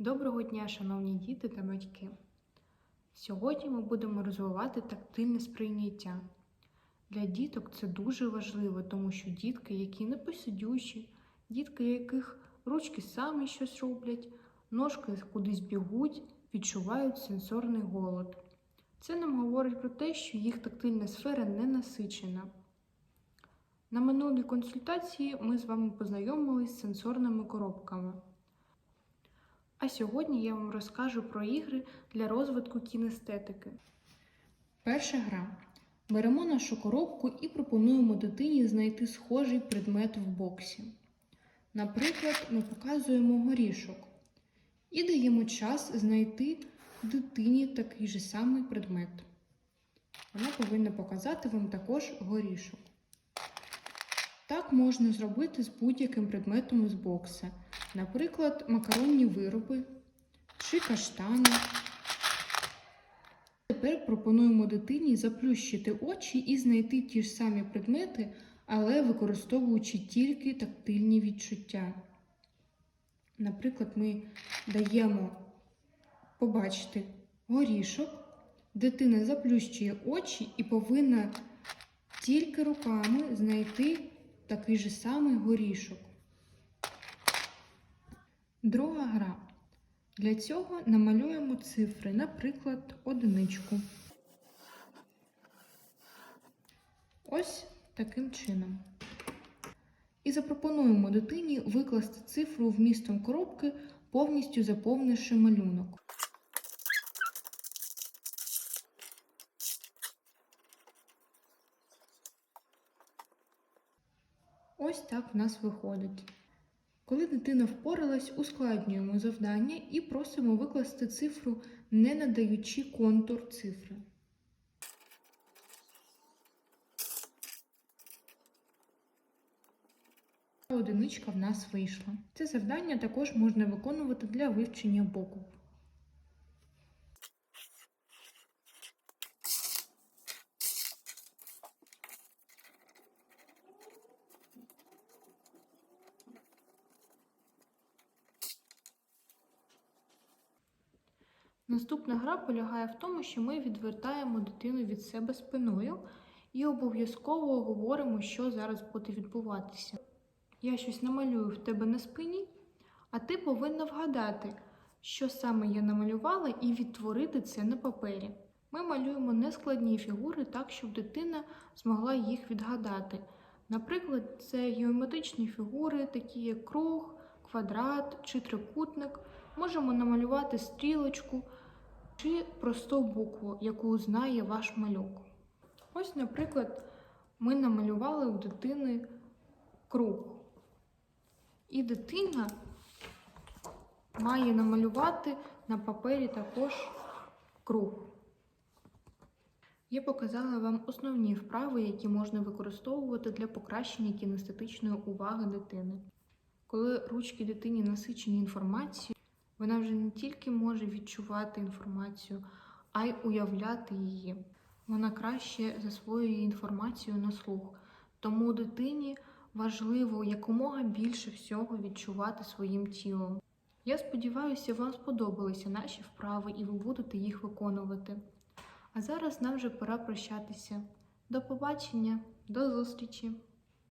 Доброго дня, шановні діти та батьки! Сьогодні ми будемо розвивати тактильне сприйняття. Для діток це дуже важливо, тому що дітки, які непосидючі, дітки, яких ручки самі щось роблять, ножки кудись бігуть, відчувають сенсорний голод. Це нам говорить про те, що їх тактильна сфера не насичена. На минулій консультації ми з вами познайомились з сенсорними коробками. А сьогодні я вам розкажу про ігри для розвитку кінестетики. Перша гра. Беремо нашу коробку і пропонуємо дитині знайти схожий предмет в боксі. Наприклад, ми показуємо горішок і даємо час знайти дитині такий же самий предмет. Вона повинна показати вам також горішок. Так можна зробити з будь-яким предметом з бокса, наприклад, макаронні вироби чи каштані. Тепер пропонуємо дитині заплющити очі і знайти ті ж самі предмети, але використовуючи тільки тактильні відчуття. Наприклад, ми даємо побачити горішок, дитина заплющує очі і повинна тільки руками знайти такий же самий горішок. Друга гра. Для цього намалюємо цифри, наприклад, одиничку. Ось таким чином. І запропонуємо дитині викласти цифру вмістом коробки, повністю заповнивши малюнок. Ось так в нас виходить. Коли дитина впоралась, ускладнюємо завдання і просимо викласти цифру, не надаючи контур цифри. Одиничка в нас вийшла. Це завдання також можна виконувати для вивчення боку. Наступна гра полягає в тому, що ми відвертаємо дитину від себе спиною і обов'язково говоримо, що зараз буде відбуватися. Я щось намалюю в тебе на спині, а ти повинна вгадати, що саме я намалювала, і відтворити це на папері. Ми малюємо нескладні фігури так, щоб дитина змогла їх відгадати. Наприклад, це геометричні фігури, такі як круг, квадрат чи трикутник. Можемо намалювати стрілочку чи просту букву, яку знає ваш малюк. Ось, наприклад, ми намалювали у дитини круг. І дитина має намалювати на папері також круг. Я показала вам основні вправи, які можна використовувати для покращення кінестетичної уваги дитини. Коли ручки дитині насичені інформацією, вона вже не тільки може відчувати інформацію, а й уявляти її. Вона краще засвоює інформацію на слух. Тому дитині важливо якомога більше всього відчувати своїм тілом. Я сподіваюся, вам сподобалися наші вправи і ви будете їх виконувати. А зараз нам вже пора прощатися. До побачення, до зустрічі!